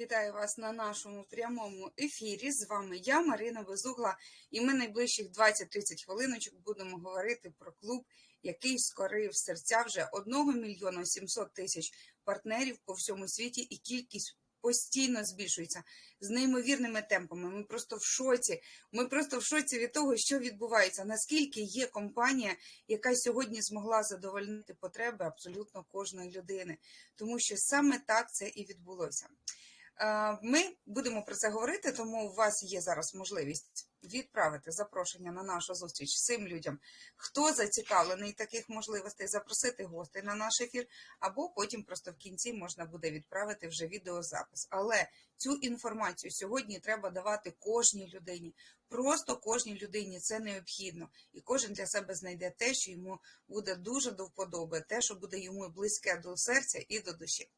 Вітаю вас на нашому прямому ефірі. З вами я, Марина Безугла, і ми найближчих 20-30 хвилиночок будемо говорити про клуб, який скорив серця вже 1 мільйона 700 тисяч партнерів по всьому світі, і кількість постійно збільшується з неймовірними темпами. Ми просто в шоці. Ми просто в шоці від того, що відбувається. Наскільки є компанія, яка сьогодні змогла задовольнити потреби абсолютно кожної людини, тому що саме так це і відбулося. Е, Ми будемо про це говорити, тому у вас є зараз можливість відправити запрошення на нашу зустріч цим людям, хто зацікавлений таких можливостей, запросити гостей на наш ефір, або потім просто в кінці можна буде відправити вже відеозапис. Але цю інформацію сьогодні треба давати кожній людині. Просто кожній людині це необхідно, і кожен для себе знайде те, що йому буде дуже до вподоби, те, що буде йому близьке до серця і до душі.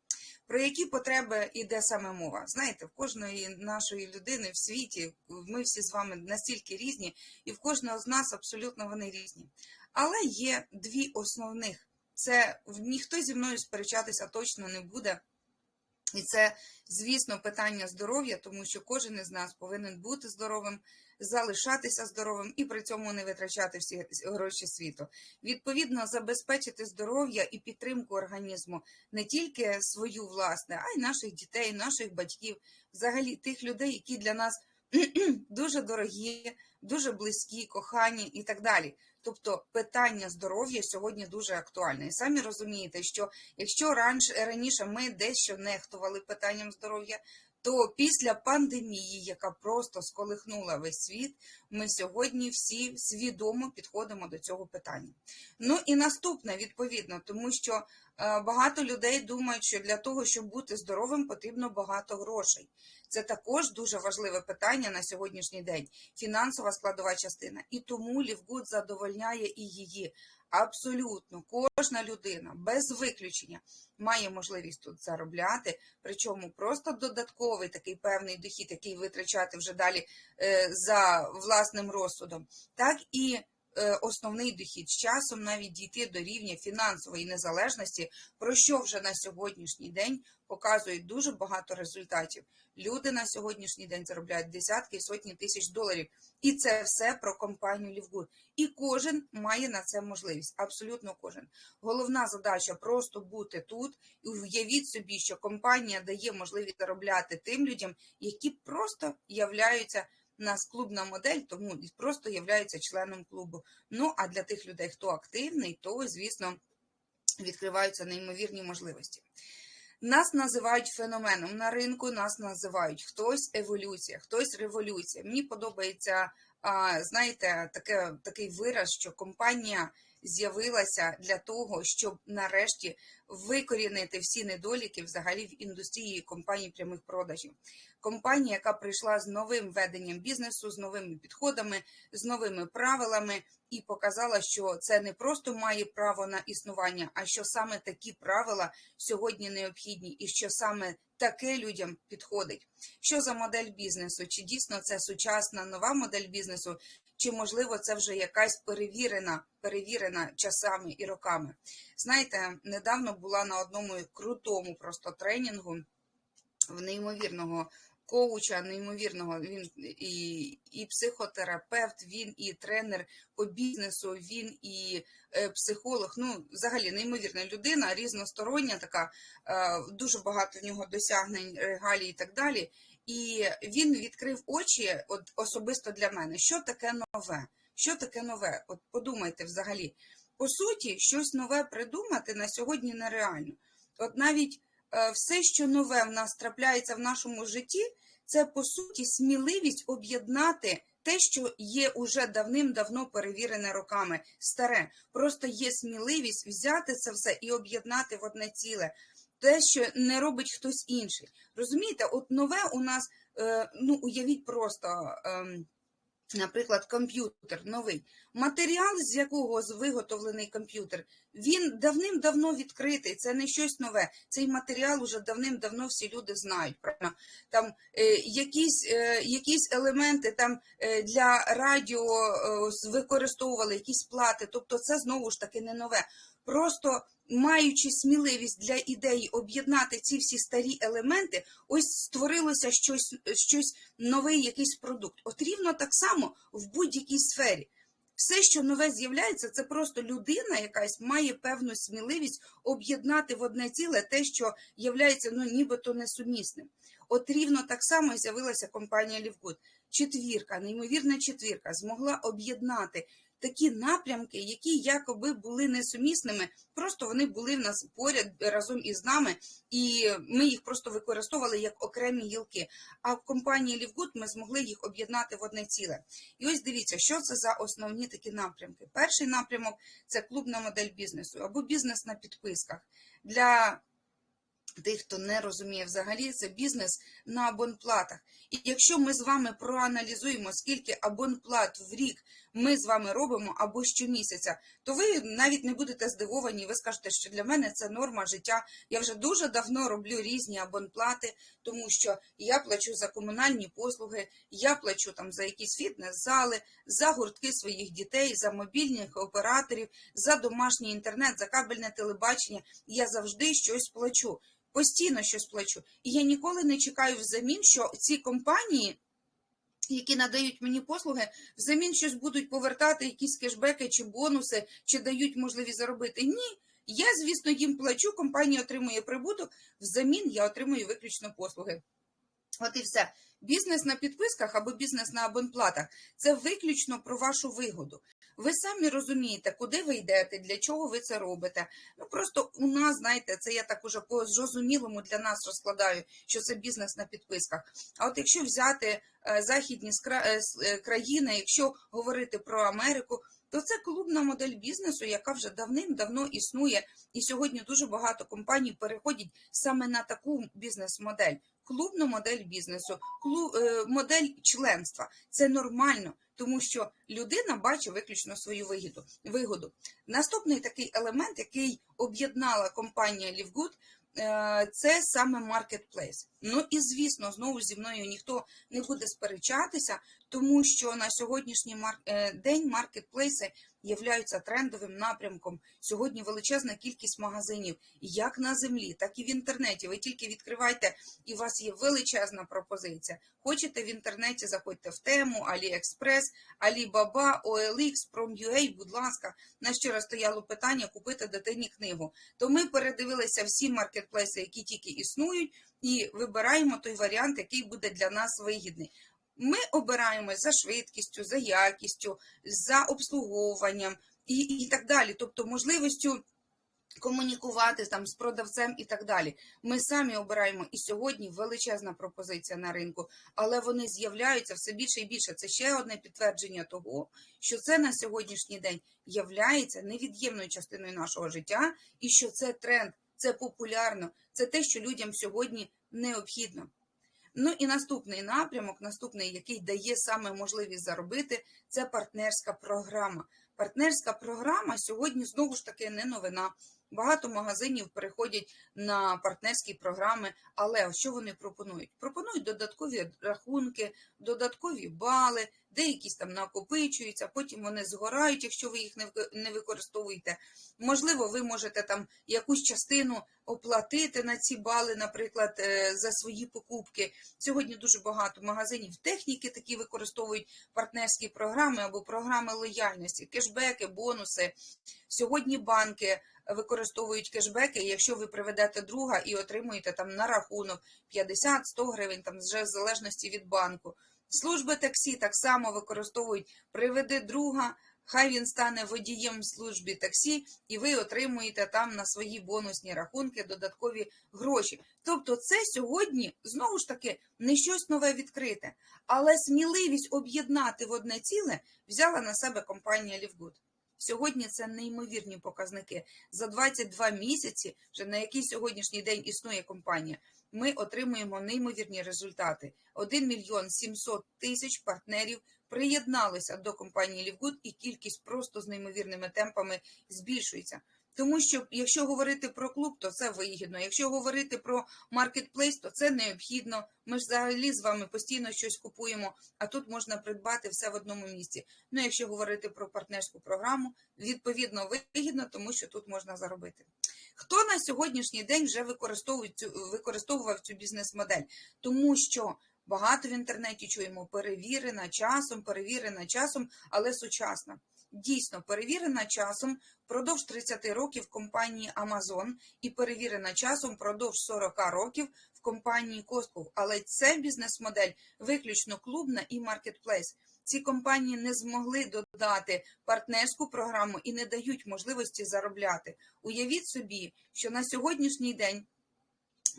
Про які потреби йде саме мова? Знаєте, в кожної нашої людини в світі ми всі з вами настільки різні, і в кожного з нас абсолютно вони різні. Але є дві основних: це ніхто зі мною сперечатися точно не буде. І це, звісно, питання здоров'я, тому що кожен із нас повинен бути здоровим, залишатися здоровим і при цьому не витрачати всі гроші світу. Відповідно, забезпечити здоров'я і підтримку організму не тільки свою власне, а й наших дітей, наших батьків, взагалі тих людей, які для нас дуже дорогі, дуже близькі, кохані і так далі. Тобто питання здоров'я сьогодні дуже актуальне. І самі розумієте, що якщо раніше, ми дещо нехтували питанням здоров'я, то після пандемії, яка просто сколихнула весь світ, ми сьогодні всі свідомо підходимо до цього питання. Ну і наступне відповідно, тому що багато людей думають, що для того, щоб бути здоровим, потрібно багато грошей. Це також дуже важливе питання на сьогоднішній день, фінансова складова частина. І тому Лівгуд задовольняє і її. Абсолютно кожна людина без виключення має можливість тут заробляти, причому просто додатковий такий певний дохід, який витрачати вже далі е, за власним розсудом, так і е, основний дохід з часом навіть дійти до рівня фінансової незалежності, про що вже на сьогоднішній день показують дуже багато результатів. Люди на сьогоднішній день заробляють десятки і сотні тисяч доларів, і це все про компанію Лівгуд. І кожен має на це можливість. Абсолютно кожен. Головна задача просто бути тут і уявіть собі, що компанія дає можливість заробляти тим людям, які просто являються нас клубна модель, тому просто являються членом клубу. Ну а для тих людей, хто активний, то звісно відкриваються неймовірні можливості. Нас називають феноменом на ринку, нас називають хтось еволюція, хтось революція. Мені подобається, знаєте, таке, такий вираз, що компанія з'явилася для того, щоб нарешті викорінити всі недоліки взагалі в індустрії компаній прямих продажів. Компанія, яка прийшла з новим веденням бізнесу, з новими підходами, з новими правилами, і показала, що це не просто має право на існування, а що саме такі правила сьогодні необхідні, і що саме таке людям підходить. Що за модель бізнесу? Чи дійсно це сучасна нова модель бізнесу, чи можливо це вже якась перевірена, перевірена часами і роками? Знаєте, недавно була на одному крутому просто тренінгу в неймовірного коуча, неймовірного. Він і, і психотерапевт, він і тренер по бізнесу, він і е, психолог. Ну, взагалі, неймовірна людина, різностороння, така е, дуже багато в нього досягнень, регалій і так далі. І він відкрив очі, от особисто для мене, що таке нове. Що таке нове? От подумайте взагалі. По суті, щось нове придумати на сьогодні нереально. От навіть е, все, що нове в нас трапляється в нашому житті, це по суті сміливість об'єднати те, що є уже давним-давно перевірене роками, старе. Просто є сміливість взяти це все і об'єднати в одне ціле. Те, що не робить хтось інший. Розумієте, от нове у нас, е, ну уявіть просто. Е, Наприклад, комп'ютер новий. Матеріал, з якого виготовлений комп'ютер, він давним-давно відкритий. Це не щось нове. Цей матеріал уже давним-давно всі люди знають. Правильно? Там е, якісь е, якісь елементи там е, для радіо е, використовували, якісь плати. Тобто, це знову ж таки не нове. Просто маючи сміливість для ідеї об'єднати ці всі старі елементи, ось створилося щось, щось новий якийсь продукт. От рівно так само в будь-якій сфері. Все, що нове з'являється, це просто людина якась має певну сміливість об'єднати в одне ціле те, що являється ну, нібито несумісним. От рівно так само з'явилася компанія Лівгуд. Четвірка, неймовірна четвірка, змогла об'єднати такі напрямки, які якоби були несумісними, просто вони були в нас поряд разом із нами, і ми їх просто використовували як окремі гілки. А в компанії Лівгуд ми змогли їх об'єднати в одне ціле. І ось дивіться, що це за основні такі напрямки. Перший напрямок це клубна модель бізнесу або бізнес на підписках. Для тих, хто не розуміє взагалі, це бізнес на абонплатах. І якщо ми з вами проаналізуємо, скільки абонплат в рік ми з вами робимо або щомісяця, то ви навіть не будете здивовані, ви скажете, що для мене це норма життя. Я вже дуже давно роблю різні абонплати, тому що я плачу за комунальні послуги, я плачу там за якісь фітнес-зали, за гуртки своїх дітей, за мобільних операторів, за домашній інтернет, за кабельне телебачення. Я завжди щось плачу. Постійно щось плачу. І я ніколи не чекаю взамін, що ці компанії, які надають мені послуги, взамін щось будуть повертати, якісь кешбеки чи бонуси, чи дають можливість заробити. Ні. Я, звісно, їм плачу, компанія отримує прибуток, взамін я отримую виключно послуги. От і все. Бізнес на підписках або бізнес на абонплатах це виключно про вашу вигоду. Ви самі розумієте, куди ви йдете, для чого ви це робите. Ну просто у нас, знаєте, це я так уже по зрозумілому для нас розкладаю, що це бізнес на підписках. А от якщо взяти е, західні е, е, країни, якщо говорити про Америку, то це клубна модель бізнесу, яка вже давним-давно існує, і сьогодні дуже багато компаній переходять саме на таку бізнес-модель. Клубну модель бізнесу, клуб, е, модель членства. Це нормально, тому що людина бачить виключно свою вигоду. вигоду. Наступний такий елемент, який об'єднала компанія Лівгуд, е, це саме маркетплейс. Ну і звісно, знову зі мною ніхто не буде сперечатися, тому що на сьогоднішній е, день маркетплейси являються трендовим напрямком. Сьогодні величезна кількість магазинів, як на землі, так і в інтернеті. Ви тільки відкривайте, і у вас є величезна пропозиція. Хочете в інтернеті, заходьте в тему, AliExpress, Alibaba, OLX, Prom.ua, будь ласка, на щиро стояло питання купити дитині книгу. То ми передивилися всі маркетплейси, які тільки існують, і вибираємо той варіант, який буде для нас вигідний. Ми обираємо за швидкістю, за якістю, за обслуговуванням і, і так далі. Тобто можливістю комунікувати там з продавцем і так далі. Ми самі обираємо і сьогодні величезна пропозиція на ринку, але вони з'являються все більше і більше. Це ще одне підтвердження того, що це на сьогоднішній день являється невід'ємною частиною нашого життя, і що це тренд, це популярно, це те, що людям сьогодні необхідно. Ну і наступний напрямок, наступний, який дає саме можливість заробити, це партнерська програма. Партнерська програма сьогодні знову ж таки не новина. Багато магазинів переходять на партнерські програми, але що вони пропонують? Пропонують додаткові рахунки, додаткові бали, деякісь там накопичуються, потім вони згорають, якщо ви їх не використовуєте. Можливо, ви можете там якусь частину оплатити на ці бали, наприклад, е, за свої покупки. Сьогодні дуже багато магазинів техніки такі використовують партнерські програми або програми лояльності, кешбеки, бонуси. Сьогодні банки використовують кешбеки, якщо ви приведете друга і отримуєте там на рахунок 50-100 гривень, там вже в залежності від банку. Служби таксі так само використовують приведи друга, хай він стане водієм в службі таксі, і ви отримуєте там на свої бонусні рахунки додаткові гроші. Тобто, це сьогодні знову ж таки не щось нове відкрите, але сміливість об'єднати в одне ціле взяла на себе компанія Лівгуд. Сьогодні це неймовірні показники. За 22 місяці, вже на який сьогоднішній день існує компанія, ми отримуємо неймовірні результати. 1 мільйон 700 тисяч партнерів приєдналися до компанії Лівгуд, і кількість просто з неймовірними темпами збільшується. Тому що якщо говорити про клуб, то це вигідно. Якщо говорити про маркетплейс, то це необхідно. Ми ж взагалі з вами постійно щось купуємо, а тут можна придбати все в одному місці. Ну, якщо говорити про партнерську програму, відповідно вигідно, тому що тут можна заробити. Хто на сьогоднішній день вже використовує використовував цю бізнес-модель? Тому що багато в інтернеті чуємо перевірена часом, перевірена часом, але сучасна. Дійсно перевірена часом впродовж 30 років в компанії Amazon і перевірена часом впродовж 40 років в компанії Costco. Але це бізнес-модель виключно клубна і маркетплейс. Ці компанії не змогли додати партнерську програму і не дають можливості заробляти. Уявіть собі, що на сьогоднішній день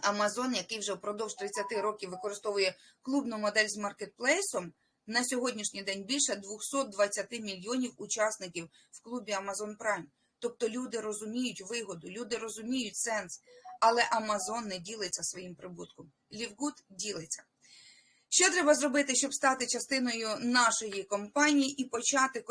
Amazon, який вже впродовж 30 років використовує клубну модель з маркетплейсом, на сьогоднішній день більше 220 мільйонів учасників в клубі Amazon Prime. Тобто люди розуміють вигоду, люди розуміють сенс, але Amazon не ділиться своїм прибутком. Лівгуд ділиться. Що треба зробити, щоб стати частиною нашої компанії і почати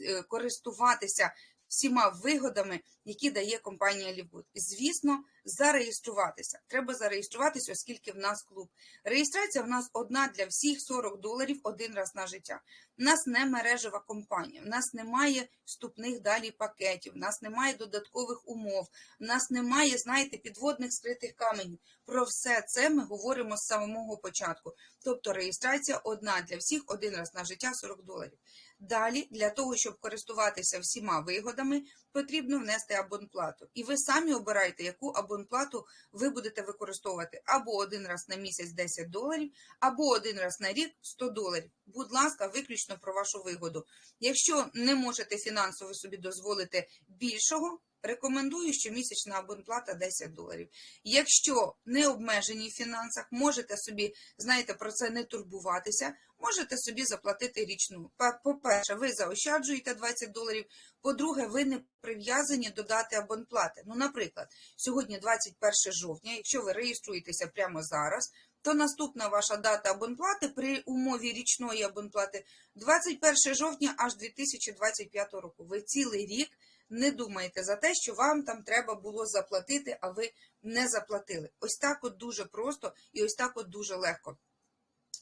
е, користуватися всіма вигодами, які дає компанія Лівгуд? Звісно, зареєструватися. Треба зареєструватися, оскільки в нас клуб. Реєстрація в нас одна для всіх 40 доларів один раз на життя. У нас не мережева компанія, в нас немає вступних далі пакетів, в нас немає додаткових умов, в нас немає, знаєте, підводних скритих каменів. Про все це ми говоримо з самого початку. Тобто реєстрація одна для всіх один раз на життя 40 доларів. Далі, для того, щоб користуватися всіма вигодами, потрібно внести абонплату. І ви самі обираєте, яку абонплату ви будете використовувати або один раз на місяць 10 доларів, або один раз на рік 100 доларів. Будь ласка, виключно про вашу вигоду. Якщо не можете фінансово собі дозволити більшого, рекомендую щомісячна абонплата 10 доларів. Якщо не обмежені в фінансах, можете собі, знаєте, про це не турбуватися, можете собі заплатити річну. По- По-перше, ви заощаджуєте 20 доларів. По-друге, ви не прив'язані до дати абонплати. Ну, наприклад, сьогодні 21 жовтня, якщо ви реєструєтеся прямо зараз, то наступна ваша дата абонплати при умові річної абонплати 21 жовтня аж 2025 року. Ви цілий рік не думаєте за те, що вам там треба було заплатити, а ви не заплатили. Ось так от дуже просто і ось так от дуже легко.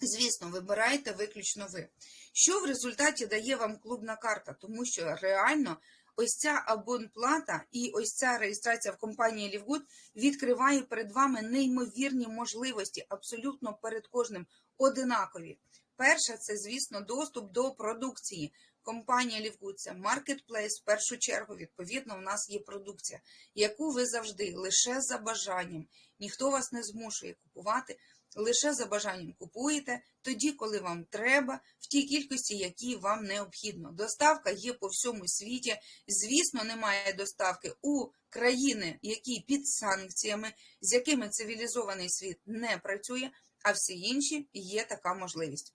Звісно, вибираєте виключно ви. Що в результаті дає вам клубна карта? Тому що реально ось ця абонплата і ось ця реєстрація в компанії Лівгуд відкриває перед вами неймовірні можливості, абсолютно перед кожним одинакові. Перше, це, звісно, доступ до продукції. Компанія Лівгуд це маркетплейс. В першу чергу, відповідно, у нас є продукція, яку ви завжди лише за бажанням. Ніхто вас не змушує купувати. Лише за бажанням купуєте тоді, коли вам треба, в тій кількості, які вам необхідно. Доставка є по всьому світі. Звісно, немає доставки у країни, які під санкціями, з якими цивілізований світ не працює, а всі інші є така можливість.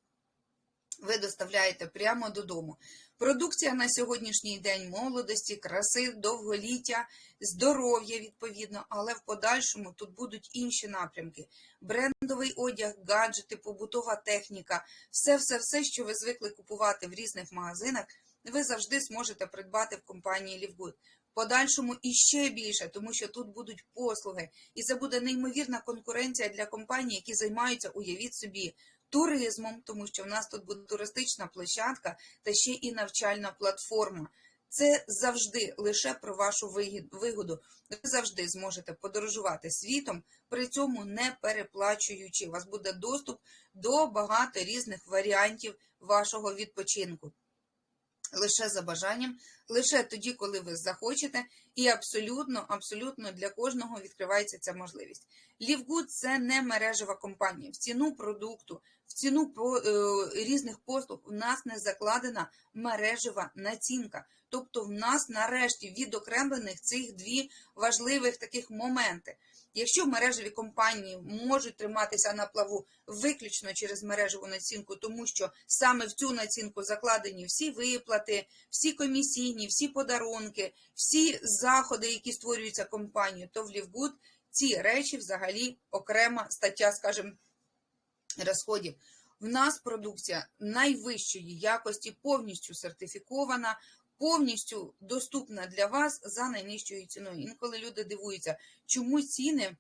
Ви доставляєте прямо додому. Продукція на сьогоднішній день молодості, краси, довголіття, здоров'я відповідно, але в подальшому тут будуть інші напрямки: брендовий одяг, гаджети, побутова техніка, все, все, все, що ви звикли купувати в різних магазинах, ви завжди зможете придбати в компанії Лівгуд. Подальшому іще більше, тому що тут будуть послуги, і це буде неймовірна конкуренція для компаній, які займаються, уявіть собі, туризмом, тому що в нас тут буде туристична площадка та ще і навчальна платформа. Це завжди лише про вашу вигоду. Ви завжди зможете подорожувати світом, при цьому не переплачуючи. У вас буде доступ до багато різних варіантів вашого відпочинку. Лише за бажанням, лише тоді, коли ви захочете, і абсолютно, абсолютно для кожного відкривається ця можливість. Лівгуд це не мережева компанія. В ціну продукту, в ціну е, різних послуг в нас не закладена мережева націнка. Тобто, в нас нарешті відокремлених цих дві важливих таких моменти. Якщо мережеві компанії можуть триматися на плаву виключно через мережеву націнку, тому що саме в цю націнку закладені всі виплати, всі комісійні, всі подарунки, всі заходи, які створюються компанією, то в Лівгуд ці речі взагалі окрема стаття, скажімо, розходів. В нас продукція найвищої якості, повністю сертифікована, повністю доступна для вас за найнижчою ціною. Інколи люди дивуються, чому ціни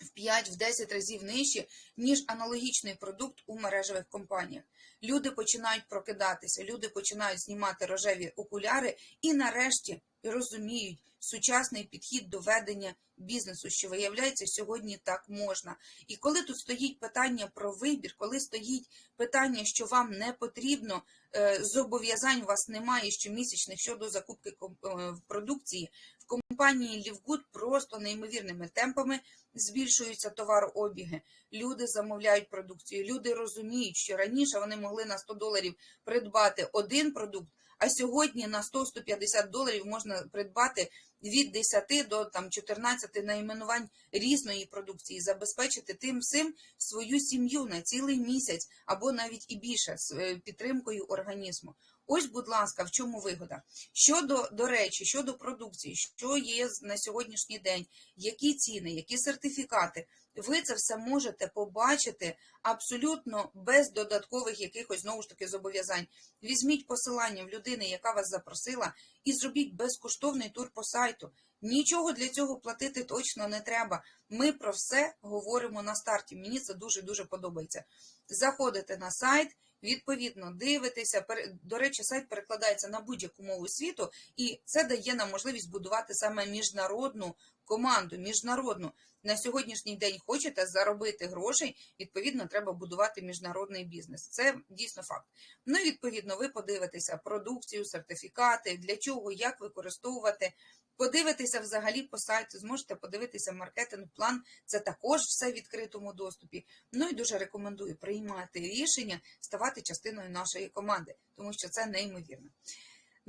в 5-10 разів нижчі, ніж аналогічний продукт у мережевих компаніях. Люди починають прокидатися, люди починають знімати рожеві окуляри і нарешті розуміють сучасний підхід до ведення бізнесу, що виявляється, сьогодні так можна. І коли тут стоїть питання про вибір, коли стоїть питання, що вам не потрібно, е, зобов'язань у вас немає щомісячних щодо закупки е, продукції, в компанії Лівгуд просто неймовірними темпами збільшуються товарообіги. Люди замовляють продукцію. Люди розуміють, що раніше вони могли на 100 доларів придбати один продукт, а сьогодні на 100-150 доларів можна придбати від 10 до там 14 найменувань різної продукції, забезпечити тим всім свою сім'ю на цілий місяць або навіть і більше з е, підтримкою організму. Ось, будь ласка, в чому вигода? Щодо, до речі, щодо продукції, що є на сьогоднішній день, які ціни, які сертифікати, ви це все можете побачити абсолютно без додаткових якихось знову ж таки зобов'язань. Візьміть посилання в людини, яка вас запросила, і зробіть безкоштовний тур по сайту. Нічого для цього платити точно не треба. Ми про все говоримо на старті. Мені це дуже дуже подобається. Заходите на сайт, відповідно дивитеся. До речі, сайт перекладається на будь-яку мову світу, і це дає нам можливість будувати саме міжнародну команду. Міжнародну на сьогоднішній день хочете заробити грошей, відповідно, треба будувати міжнародний бізнес. Це дійсно факт. Ну, відповідно, ви подивитеся продукцію, сертифікати, для чого, як використовувати. Подивитися взагалі по сайту, зможете подивитися маркетинг-план, це також все в відкритому доступі. Ну і дуже рекомендую приймати рішення, ставати частиною нашої команди, тому що це неймовірно.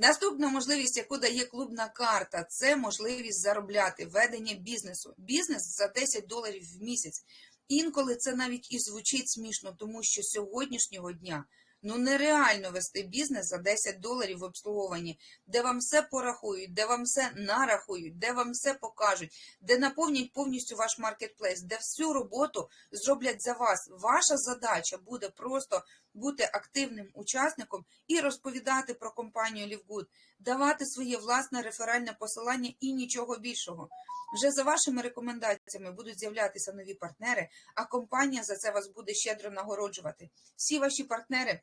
Наступна можливість, яку дає клубна карта, це можливість заробляти ведення бізнесу. Бізнес за 10 доларів в місяць. Інколи це навіть і звучить смішно, тому що сьогоднішнього дня ну нереально вести бізнес за 10 доларів в обслуговуванні, де вам все порахують, де вам все нарахують, де вам все покажуть, де наповнять повністю ваш маркетплейс, де всю роботу зроблять за вас. Ваша задача буде просто бути активним учасником і розповідати про компанію Лівгуд, давати своє власне реферальне посилання і нічого більшого. Вже за вашими рекомендаціями будуть з'являтися нові партнери, а компанія за це вас буде щедро нагороджувати. Всі ваші партнери.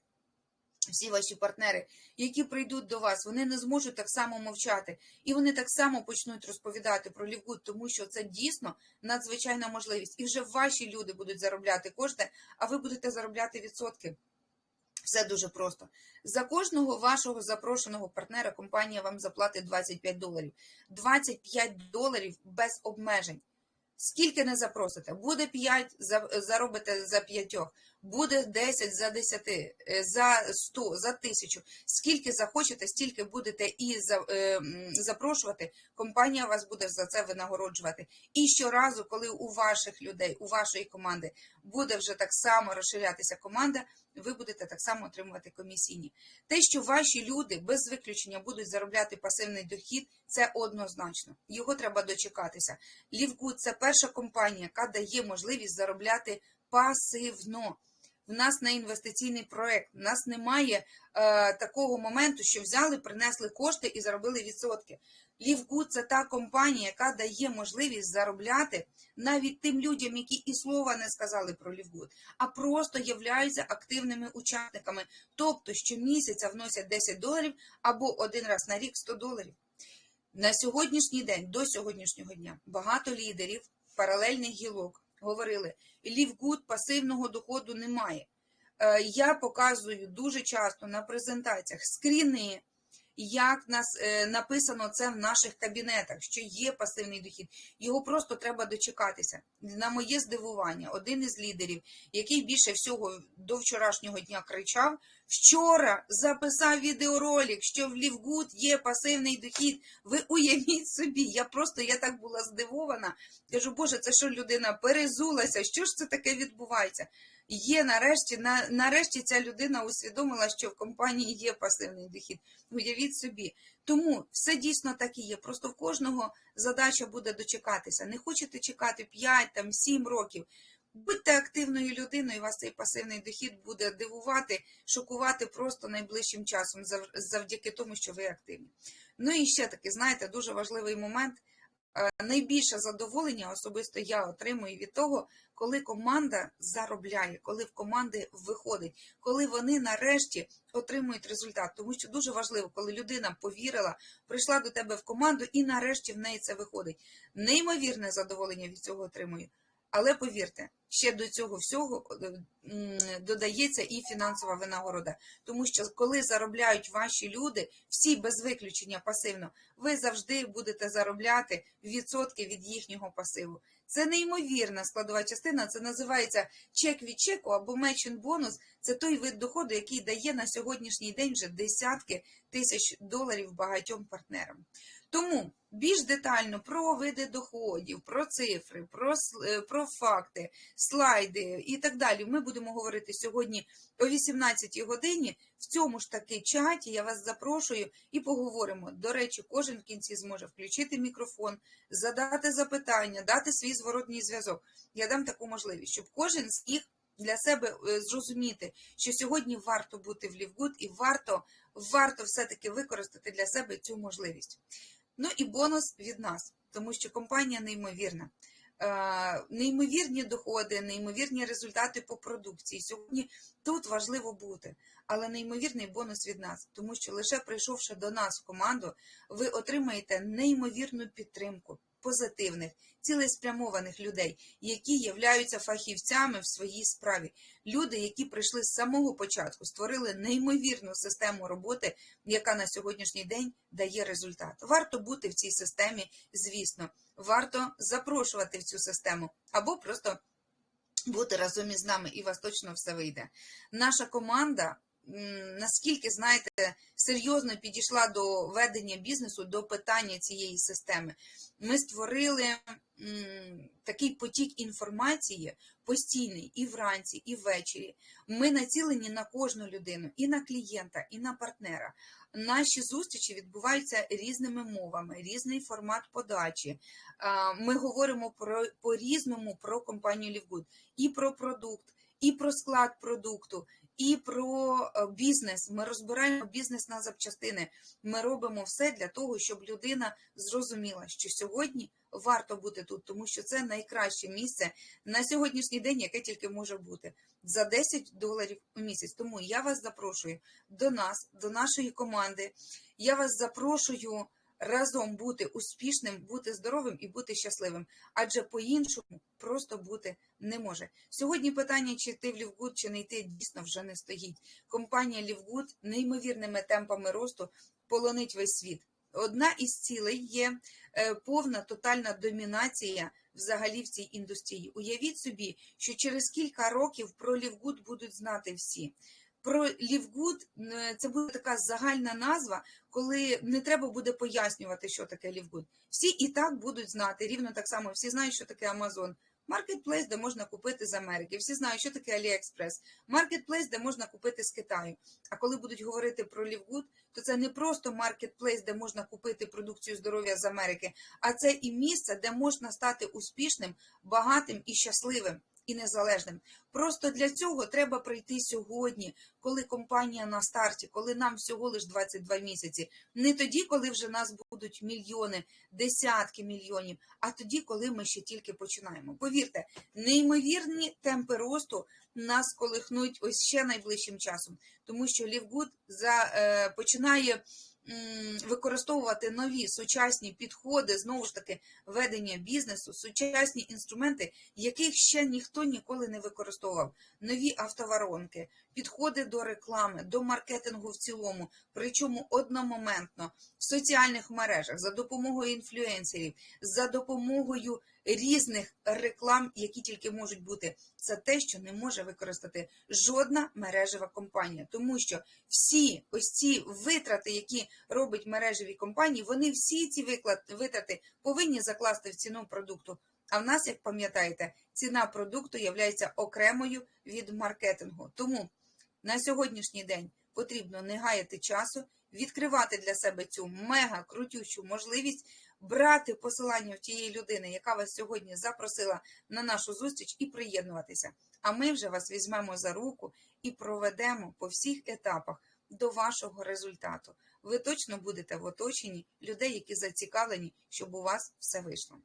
Всі ваші партнери, які прийдуть до вас, вони не зможуть так само мовчати, і вони так само почнуть розповідати про Лівгуд, тому що це дійсно надзвичайна можливість. І вже ваші люди будуть заробляти кошти, а ви будете заробляти відсотки. Все дуже просто. За кожного вашого запрошеного партнера компанія вам заплатить 25 доларів. 25 доларів без обмежень. Скільки не запросите? Буде 5, заробите за 5, буде 10 за 10, е, за 100, за 1000. Скільки захочете, стільки будете і е, запрошувати. Компанія вас буде за це винагороджувати. І щоразу, коли у ваших людей, у вашої команди буде вже так само розширятися команда, ви будете так само отримувати комісійні. Те, що ваші люди без виключення будуть заробляти пасивний дохід, це однозначно. Його треба дочекатися. Лівгуд це перша компанія, яка дає можливість заробляти пасивно. В нас не інвестиційний проект, в нас немає е, такого моменту, що взяли, принесли кошти і заробили відсотки. Лівгуд це та компанія, яка дає можливість заробляти навіть тим людям, які і слова не сказали про Лівгуд, а просто являються активними учасниками. Тобто щомісяця вносять 10 доларів або один раз на рік 100 доларів. На сьогоднішній день, до сьогоднішнього дня, багато лідерів паралельних гілок говорили, Лівгуд пасивного доходу немає. Е, Я показую дуже часто на презентаціях скріни, як нас е, написано це в наших кабінетах, що є пасивний дохід. Його просто треба дочекатися. На моє здивування, один із лідерів, який більше всього до вчорашнього дня кричав, вчора записав відеоролик, що в Лівгуд є пасивний дохід. Ви уявіть собі, я просто я так була здивована. Кажу, Боже, це що людина перезулася? Що ж це таке відбувається? Є нарешті, на, нарешті ця людина усвідомила, що в компанії є пасивний дохід. Уявіть собі. Тому все дійсно так і є. Просто в кожного задача буде дочекатися. Не хочете чекати 5, там, 7 років. Будьте активною людиною, вас цей пасивний дохід буде дивувати, шокувати просто найближчим часом зав- завдяки тому, що ви активні. Ну і ще таки, знаєте, дуже важливий момент. Е, Найбільше задоволення особисто я отримую від того, коли команда заробляє, коли в команди виходить, коли вони нарешті отримують результат. Тому що дуже важливо, коли людина повірила, прийшла до тебе в команду і нарешті в неї це виходить. Неймовірне задоволення від цього отримую. Але повірте, ще до цього всього е, додається і фінансова винагорода. Тому що коли заробляють ваші люди, всі без виключення пасивно, ви завжди будете заробляти відсотки від їхнього пасиву. Це неймовірна складова частина. Це називається чек від чеку або мечин бонус. Це той вид доходу, який дає на сьогоднішній день вже десятки тисяч доларів багатьом партнерам. Тому більш детально про види доходів, про цифри, про, е, про факти, слайди і так далі. Ми будемо говорити сьогодні о 18 годині. В цьому ж таки чаті я вас запрошую і поговоримо. До речі, кожен в кінці зможе включити мікрофон, задати запитання, дати свій зворотній зв'язок. Я дам таку можливість, щоб кожен з їх для себе е, зрозуміти, що сьогодні варто бути в Лівгуд і варто, варто все-таки використати для себе цю можливість. Ну і бонус від нас, тому що компанія неймовірна. Е, Неймовірні доходи, неймовірні результати по продукції. Сьогодні тут важливо бути, але неймовірний бонус від нас, тому що лише прийшовши до нас в команду, ви отримаєте неймовірну підтримку позитивних, цілеспрямованих людей, які являються фахівцями в своїй справі. Люди, які прийшли з самого початку, створили неймовірну систему роботи, яка на сьогоднішній день дає результат. Варто бути в цій системі, звісно, варто запрошувати в цю систему або просто бути разом із нами, і у вас точно все вийде. Наша команда. Наскільки знаєте, серйозно підійшла до ведення бізнесу, до питання цієї системи, ми створили такий потік інформації постійний і вранці, і ввечері. Ми націлені на кожну людину, і на клієнта, і на партнера. Наші зустрічі відбуваються різними мовами, різний формат подачі. Ми говоримо про по-різному про компанію Лівгуд, і про продукт, і про склад продукту, і про е, бізнес. Ми розбираємо бізнес на запчастини. Ми робимо все для того, щоб людина зрозуміла, що сьогодні варто бути тут, тому що це найкраще місце на сьогоднішній день, яке тільки може бути за 10 доларів у місяць. Тому я вас запрошую до нас, до нашої команди. Я вас запрошую разом бути успішним, бути здоровим і бути щасливим, адже по-іншому просто бути не може. Сьогодні питання, чи йти в Лівгуд, чи не йти, дійсно вже не стоїть. Компанія Лівгуд неймовірними темпами росту полонить весь світ. Одна із цілей є е, повна тотальна домінація взагалі в цій індустрії. Уявіть собі, що через кілька років про Лівгуд будуть знати всі. Про Лівгуд це буде така загальна назва, коли не треба буде пояснювати, що таке Лівгуд. Всі і так будуть знати, рівно так само всі знають, що таке Амазон. Маркетплейс, де можна купити з Америки. Всі знають, що таке Аліекспрес. Маркетплейс, де можна купити з Китаю. А коли будуть говорити про Лівгуд, то це не просто маркетплейс, де можна купити продукцію здоров'я з Америки, а це і місце, де можна стати успішним, багатим і щасливим. І незалежним. Просто для цього треба прийти сьогодні, коли компанія на старті, коли нам всього лиш 22 місяці. Не тоді, коли вже нас будуть мільйони, десятки мільйонів, а тоді, коли ми ще тільки починаємо. Повірте, неймовірні темпи росту нас колихнуть ось ще найближчим часом, тому що Лівгуд за, е, починає використовувати нові сучасні підходи, знову ж таки, ведення бізнесу, сучасні інструменти, яких ще ніхто ніколи не використовував. Нові автоворонки, підходи до реклами, до маркетингу в цілому, причому одномоментно в соціальних мережах за допомогою інфлюенсерів, за допомогою різних реклам, які тільки можуть бути. Це те, що не може використати жодна мережева компанія, тому що всі ось ці витрати, які робить мережеві компанії, вони всі ці витрати повинні закласти в ціну продукту. А в нас, як пам'ятаєте, ціна продукту є окремою від маркетингу. Тому на сьогоднішній день потрібно не гаяти часу, відкривати для себе цю мега крутющу можливість, брати посилання в тієї людини, яка вас сьогодні запросила на нашу зустріч, і приєднуватися. А ми вже вас візьмемо за руку і проведемо по всіх етапах до вашого результату. Ви точно будете в оточенні людей, які зацікавлені, щоб у вас все вийшло.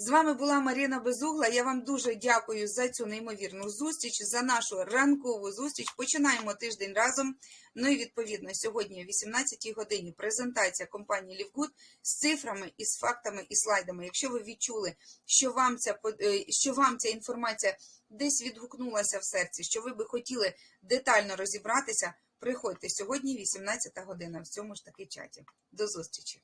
З вами була Марина Безугла. Я вам дуже дякую за цю неймовірну зустріч, за нашу ранкову зустріч. Починаємо тиждень разом. Ну і відповідно сьогодні о 18-й годині презентація компанії Лівгуд з цифрами і з фактами і слайдами. Якщо ви відчули, що вам ця е, що вам ця інформація десь відгукнулася в серці, що ви би хотіли детально розібратися, приходьте сьогодні, 18-та година, в цьому ж таки чаті. До зустрічі!